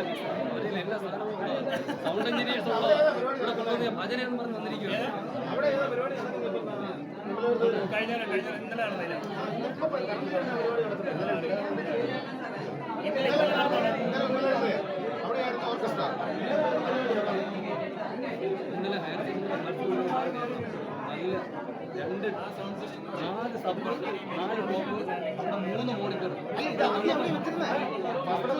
പിന്നെ അവരിൽ എല്ലാ സാധനവും സൗണ്ട് എഞ്ചിനീയേഴ്സ് ഇവിടെ കൊണ്ടുവന്ന ഭജനയെന്ന് പറഞ്ഞ് വന്നിരിക്കുകയാണ് കഴിഞ്ഞ കഴിഞ്ഞ ഇന്നലെ നടന്നില്ല ഇന്നലെ ഹയർ നല്ല രണ്ട് നാല് സബ് നാല് ബ്ലോക്ക് മൂന്ന് മോണിറ്റർ അവിടെ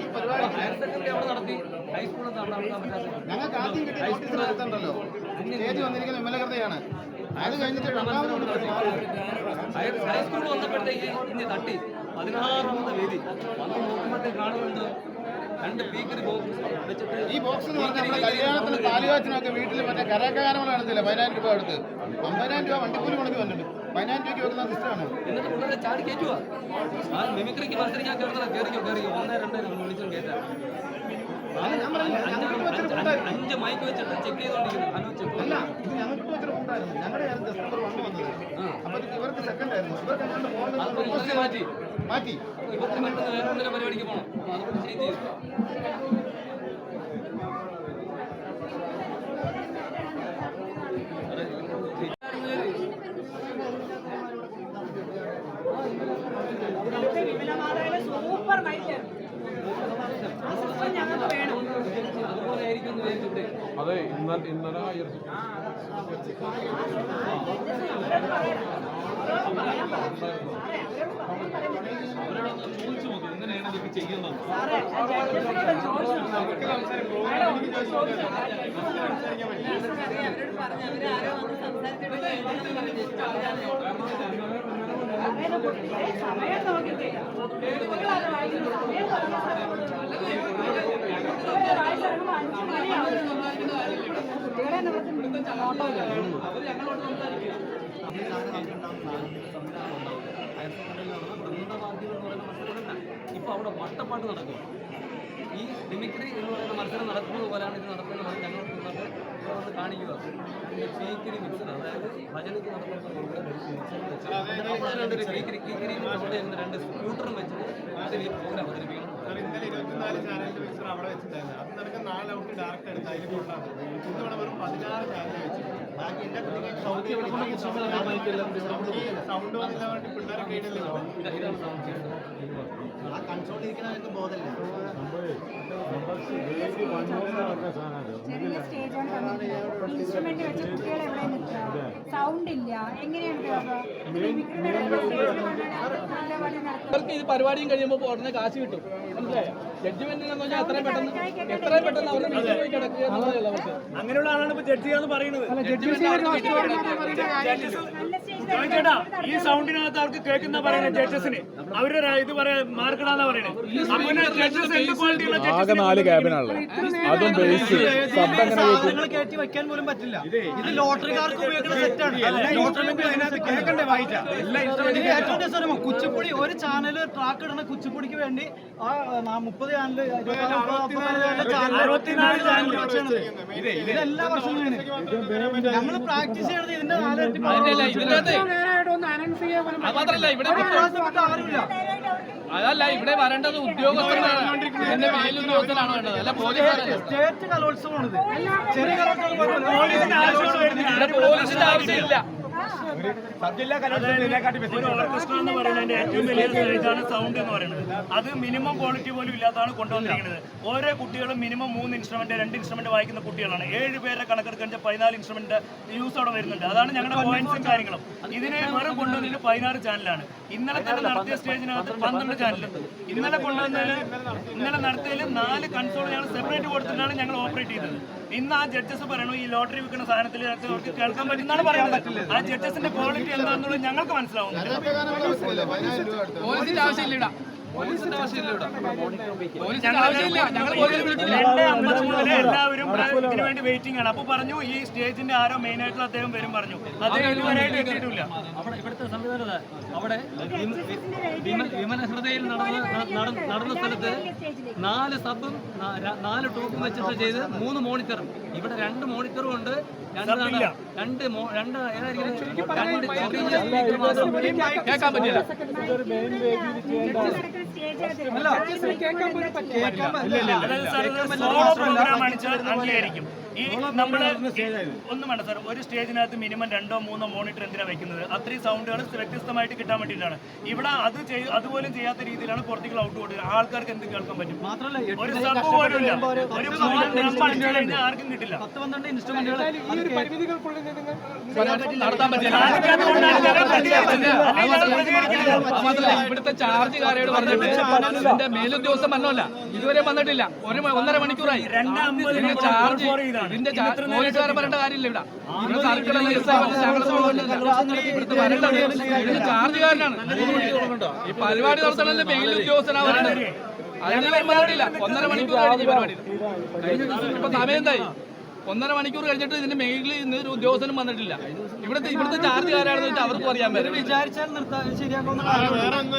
അപ്പൊ ഹയർ സെക്കൻഡറി അവിടെ നടത്തി. ഹൈസ്കൂളിൽ ഞങ്ങൾക്ക് ആദ്യം കിട്ടിയ നോട്ടീസ് നടത്തണ്ടല്ലോ സ്റ്റേജ് വന്നിരിക്കുന്ന വിമലകൃതയാണ് അത് കഴിഞ്ഞിട്ട് ഹൈസ്കൂൾ വന്നപ്പോഴത്തേക്ക് ഇനി തട്ടി. പതിനാറാമത്തെ വേദി. വന്ന് നോക്കുമ്പോഴത്തേക്ക് കാണുന്നുണ്ട്. ഈ ബോക്സ് എന്ന് പറഞ്ഞാൽ നമ്മുടെ കല്യാണത്തിന് താലിവാച്ചിനൊക്കെ വീട്ടിൽ മറ്റേ കരകാരങ്ങൾ കാണത്തില്ല പതിനായിരം രൂപ എടുത്ത് അമ്പതിനായിരം രൂപ വണ്ടിക്കൂലി മുടക്കി വന്നിട്ടുണ്ട്. പതിനായിരം രൂപയ്ക്ക് വെക്കുന്ന സിസ്റ്റമാണ് എന്നിട്ട് പിള്ളേരെ ചാടി കയറ്റുക ആ മിമിക്രിക്ക് മത്സരിക്കാൻ കയറുന്ന കയറിക്കോ കയറിക്കോ ഒന്നേ രണ്ടേ വിളിച്ചും കയറ്റാം ഞാൻ പറഞ്ഞു ഞങ്ങൾക്ക് വെച്ചൊരു കൂട്ടായിരുന്നു. അഞ്ച് മൈക്ക് വെച്ചിട്ട് ചെക്ക് ചെയ്തോണ്ടിരിക്കുന്നു. ഹലോ ചെക്ക് അല്ല ഇത് ഞങ്ങൾക്ക് വെച്ചൊരു കൂട്ടായിരുന്നു. ഞങ്ങളുടെ ഞാൻ ഡിസംബർ വന്നത്. അപ്പൊ ഇത് ഇവർക്ക് സെക്കൻഡ് ആയിരുന്നു. ഇവർക്ക് എങ്ങാണ്ട് ഇവർക്ക് മാറ്റി. മാറ്റി. പെട്ടെന്ന് വേറെ എന്തെങ്കിലും പരിപാടിക്ക് പോകണം അതുകൊണ്ട് ചേഞ്ച് ചെയ്തു സൂപ്പർ മൈക്കായിരുന്നു ആ സിസ്റ്റം ഞങ്ങൾക്ക് വേണം അതുപോലെ ആയിരിക്കും എന്ന് വിചാരിച്ചിട്ട് അതെ ഇന്നലെ ഇന്നലെ ചോദിച്ചു എങ്ങനെയാണ് ചെയ്യുന്നത് സമയം സമയം വായിച്ചിറങ്ങുമ്പോൾ അഞ്ചു മണിയാവും കുട്ടികളെ നമുക്ക് നോട്ടമില്ല ഹയർ സെക്കൻഡറിയിൽ നടന്ന വൃന്ദവാദ്യം എന്ന് പറയുന്ന മത്സരം ഇപ്പോൾ ഇപ്പൊ അവിടെ വട്ടപ്പാട്ട് നടക്കും ഈ മിമിക്രി എന്ന് പറയുന്ന മത്സരം നടക്കുന്നത് പോലെയാണ് ഇത് നടക്കുന്നത് ഞങ്ങൾ വന്നിട്ട് കാണിക്കുക ഫീക്കിരി മിക്സർ അതായത് ഭജനയ്ക്ക് നടക്കുന്ന രണ്ട് കീക്കിരി ഇരുന്ന് രണ്ട് സ്കൂട്ടറും വെച്ചിട്ട് അതിൽ ഈ പ്രോഗ്രാം അവതരിപ്പിക്കണം സാർ ഇന്നലെ ഇരുപത്തിനാല് ചാനലിന്റെ മിക്സർ അവിടെ വെച്ചിട്ടായിരുന്നു അത് നിനക്ക് ഔട്ട് ഡയറക്റ്റ് എടുത്ത് അതിൽ കൊണ്ടാണ് ഇന്നിവിടെ വെറും പതിനാറ് ചാനൽ വെച്ചു ബാക്കി എല്ലാ സൗണ്ട് വന്നില്ല. വേണ്ടി പിള്ളേരെ കേട്ടില്ല. ഇതാണ് സൗണ്ട് ചെയ്യുന്നത് ആ കൺസോൾ ഇരിക്കുന്ന ബോധമില്ല. ചെറിയ സ്റ്റേജാണ് ഇൻസ്ട്രുമെന്റ് വെച്ച് കുട്ടികൾ എവിടെ നിൽക്കുക? സൗണ്ട് ഇല്ല. എങ്ങനെയാണ് അവർക്ക് ഇത് പരിപാടിയും കഴിയുമ്പോൾ ഉടനെ കാശ് കിട്ടും. മനസ്സിലായോ? ജഡ്ജ്മെന്റ് എന്ന് പറഞ്ഞാൽ എത്രയും പെട്ടെന്ന് എത്രയും പെട്ടെന്ന് അവരുടെ വീട്ടിൽ പോയി കിടക്കുക അങ്ങനെയുള്ള ആളാണ് ഇപ്പൊ ജഡ്ജ് ചെയ്യാന്ന് പറയുന്നത്. സ്റ്റേജ് ചേട്ടാ ഈ സൗണ്ടിനകത്ത് അവർക്ക് കേൾക്കുന്ന പറയുന്നത് ജഡ്ജസിന്? അവരുടെ ഇത് പറയാ മാർക്കിടാന്നാ ജഡ്ജസ് എന്ത് ക്വാളിറ്റിയുള്ള ആകെ നാല് ക്യാബിനാണല്ലോ. അതും ബേസ് ശബ്ദം എങ്ങനെ കേൾക്കും കയറ്റി വെക്കാൻ പോലും പറ്റില്ല. ഇത് ലോട്ടറിക്കാർക്ക് ഉപയോഗിക്കുന്ന സെറ്റാണ് കേൾക്കണ്ടേ വായിച്ച? ഏറ്റവും കുച്ചിപ്പുടി ഒരു ചാനൽ ട്രാക്ക് ഇടുന്ന കുച്ചിപ്പുടിക്ക് വേണ്ടി ആ മുപ്പത് ചാനൽ അറുപത്തിനാല് ചാനൽ ഇതെല്ലാ വർഷവും നമ്മൾ പ്രാക്ടീസ് ചെയ്യുന്നത് ഇതിന്റെ നാലിരട്ടി മാത്രല്ല ഇവിടെ അതല്ല ഇവിടെ വരേണ്ടത് ഉദ്യോഗസ്ഥരാണ്. എന്റെ വേണ്ടത് അല്ല പോലീസ് സ്റ്റേറ്റ് കലോത്സവമാണിത്. ചെറിയ കലോത്സവം പോലീസിന് ആവശ്യമുള്ള വരുന്നില്ല. ഇവിടെ പോലീസിന്റെ ആവശ്യമില്ല. ഓർക്കസ്ട്ര എന്ന് പറയുന്നതിന്റെ ഏറ്റവും വലിയ സൗണ്ട് എന്ന് പറയുന്നത്. അത് മിനിമം ക്വാളിറ്റി പോലും ഇല്ലാത്തതാണ് കൊണ്ടുവന്നിരിക്കുന്നത്. ഓരോ കുട്ടികളും മിനിമം മൂന്ന് ഇൻസ്ട്രുമെന്റ് രണ്ട് ഇൻസ്ട്രുമെന്റ് വായിക്കുന്ന കുട്ടികളാണ്. ഏഴ് പേരെ കണക്കെടുക്കുന്ന പതിനാല് ഇൻസ്ട്രുമെന്റ് യൂസ് അവിടെ വരുന്നുണ്ട്. അതാണ് ഞങ്ങളുടെ പോയിന്റ്സും കാര്യങ്ങളും. ഇതിനെ വെറും കൊണ്ടുവന്നിട്ട് പതിനാറ് ചാനലാണ് ഇന്നലെ തന്നെ നടത്തിയ സ്റ്റേജിനകത്ത് പന്ത്രണ്ട് ചാനലുണ്ട് ഇന്നലെ കൊണ്ടുവന്നതിൽ ഇന്നലെ നടത്തിയതിൽ നാല് കൺസോൾ ഞങ്ങൾ സെപ്പറേറ്റ് കൊടുത്തിട്ടാണ് ഞങ്ങൾ ഓപ്പറേറ്റ് ചെയ്തത്. ഇന്ന് ആ ജഡ്ജസ് പറയണു ഈ ലോട്ടറി വിൽക്കുന്ന സാധനത്തിൽ അവർക്ക് കേൾക്കാൻ പറ്റുന്നതാണ് പറയുന്നത്. ആ ജഡ്ജസിന്റെ ക്വാളിറ്റി എന്താണെന്നുള്ളത് ഞങ്ങൾക്ക് മനസ്സിലാവുന്നില്ല. രണ്ട് അമ്പത് മുതൽ എല്ലാവരും ഇതിനു വേണ്ടി വെയിറ്റിംഗ് ആണ് അപ്പൊ പറഞ്ഞു ഈ സ്റ്റേജിന്റെ ആരോ മെയിൻ ആയിട്ടുള്ള അദ്ദേഹം വരും പറഞ്ഞു. അദ്ദേഹം ഇതുവരെയായിട്ട് എത്തിയിട്ടില്ല. അവിടെ ഇവിടുത്തെ സംവിധാനം അവിടെ വിമ- വിമ- വിമല ഹൃദയിൽ നടന്ന നട- നടന്ന സ്ഥലത്ത് നാല് സബും നാല് ടോപ്പും വെച്ചിട്ട് ചെയ്ത് മൂന്ന് മോണിറ്ററും. ഇവിടെ രണ്ട് മോണിറ്ററും ഉണ്ട്. രണ്ട് രണ്ട് രണ്ട് ഏതായിരിക്കും? രണ്ട് ചെറിയ. കേൾക്കാൻ പറ്റില്ല. ഈ നമ്മൾ ഒന്നും വേണ്ട സാർ. ഒരു സ്റ്റേജിനകത്ത് മിനിമം രണ്ടോ മൂന്നോ മോണിറ്റർ എന്തിനാ വെക്കുന്നത്? അത്രയും സൗണ്ടുകൾ വ്യത്യസ്തമായിട്ട് കിട്ടാൻ വേണ്ടിയിട്ടാണ്. ഇവിടെ അത് ചെയ്ത് അതുപോലും ചെയ്യാത്ത രീതിയിലാണ് പുറത്തേക്ക് ഔട്ട് കൊടുക്കുക ആൾക്കാർക്ക് എന്ത് കേൾക്കാൻ പറ്റും. ഒരു സബ് പോലും ഇല്ല ഒരു ആർക്കും കിട്ടില്ല. ഞങ്ങൾ പ്രതികരിക്കില്ല. മാത്രമല്ല പറഞ്ഞിട്ട് ഇതിന്റെ മേലുദ്യോഗസ്ഥൻ വന്നല്ല ഇതുവരെ വന്നിട്ടില്ല. ഒരു ഒന്നര മണിക്കൂറായി. ഇതിന്റെ ചാർജ്. ഇതിന്റെ പോലീസുകാരെ പറയേണ്ട കാര്യമില്ല ഇവിടെ. ഇവിടുത്തെ വരേണ്ടത് ഇതിന്റെ ചാർജുകാരനാണ് ഈ പരിപാടി നടത്തണമെന്ന് മേലുദ്യോഗസ്ഥനാ പറയുന്നത് അതിന് വന്നിട്ടില്ല ഒന്നര മണിക്കൂർ കഴിഞ്ഞ് ഈ പരിപാടി. ഇപ്പൊ സമയം എന്തായി ഒന്നര മണിക്കൂർ കഴിഞ്ഞിട്ട് ഇതിന്റെ മെയിലിൽ ഇന്ന് ഒരു ഉദ്യോഗസ്ഥനും വന്നിട്ടില്ല. ഇവിടുത്തെ ഇവിടുത്തെ ആരാണെന്ന് വെച്ചാൽ അവർക്ക് അറിയാൻ പറ്റും വിചാരിച്ചാൽ.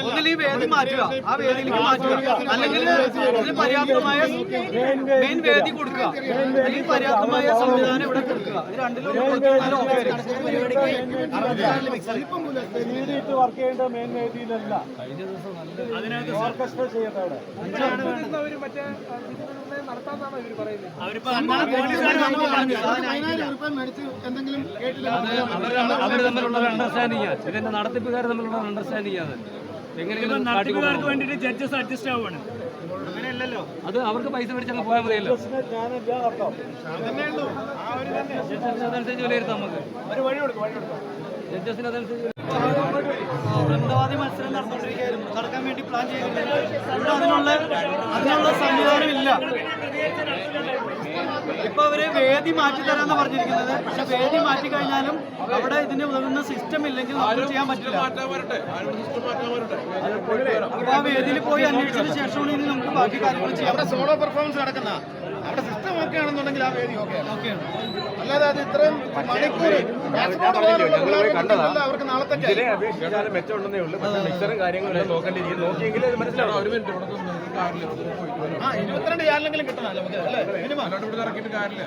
ഒന്നിൽ ഈ വേദി മാറ്റുക. ആ വേദിയിലേക്ക് മാറ്റുക. അല്ലെങ്കിൽ ഇതിന് പര്യാപ്തമായ മെയിൻ വേദി കൊടുക്കുക. അല്ലെങ്കിൽ പര്യാപ്തമായ സംവിധാനം ഇവിടെ കൊടുക്കുക. ഇത് രണ്ടിലും ഒന്ന് കൊടുത്താൽ ഓക്കെ ആയിരിക്കും. അവരിപ്പോ അങ്ങനെ പോലീസുകാർ നമുക്ക് അവർ തമ്മിലുള്ള അണ്ടർസ്റ്റാൻഡിങ് ഇതിന്റെ നടത്തിപ്പുകാർ തമ്മിലുള്ള അണ്ടർസ്റ്റാൻഡിങ് ആണ് എങ്ങനെയെങ്കിലും നടത്തിപ്പുകാർക്ക് വേണ്ടിയിട്ട് ജഡ്ജസ് അഡ്ജസ്റ്റ് ആവുകയാണ് അത് അവർക്ക് പൈസ മേടിച്ചങ്ങ് പോയാൽ മതിയല്ലോ. അതനുസരിച്ച് വിലയിരുത്താം നമുക്ക്. ജഡ്ജസിന് വൃന്ദവാദി മത്സരം നടന്നുകൊണ്ടിരിക്കുകയായിരുന്നു. നടക്കാൻ വേണ്ടി പ്ലാൻ ചെയ്തിട്ടുണ്ട്. ഇവിടെ അതിനുള്ള അതിനുള്ള സംവിധാനം ഇല്ല ഇപ്പൊ അവർ വേദി മാറ്റി തരാന്ന് പറഞ്ഞിരിക്കുന്നത്. പക്ഷെ വേദി മാറ്റി കഴിഞ്ഞാലും അവിടെ ഇതിന് ഉതകുന്ന സിസ്റ്റം ഇല്ലെങ്കിൽ നമുക്ക് ചെയ്യാൻ പറ്റില്ല. അപ്പൊ ആ വേദിയിൽ പോയി അന്വേഷിച്ചതിന് ശേഷമാണ് ഇനി നമുക്ക് ബാക്കി കാര്യങ്ങൾ ചെയ്യാം അവിടെ സോളോ പെർഫോമൻസ് നടക്കുന്ന. അവിടെ ഓക്കെ ആണെന്നുണ്ടെങ്കിൽ ആ വേദി ഓക്കെ അല്ലാതെ അത് ഇത്രയും മണിക്കൂർ അവർക്ക് നാളത്തേക്ക് മെച്ചമുണ്ടെന്നേ ഉള്ളൂ. പക്ഷേ മിക്സറും കാര്യങ്ങളും നോക്കിയെങ്കിൽ ഒരു മിനിറ്റ് ആ ഇരുപത്തിരണ്ട് ചാനലെങ്കിലും കിട്ടണം നമുക്ക് അല്ലേ? മിനിമം. ഇറക്കിയിട്ട് കാര്യമില്ല.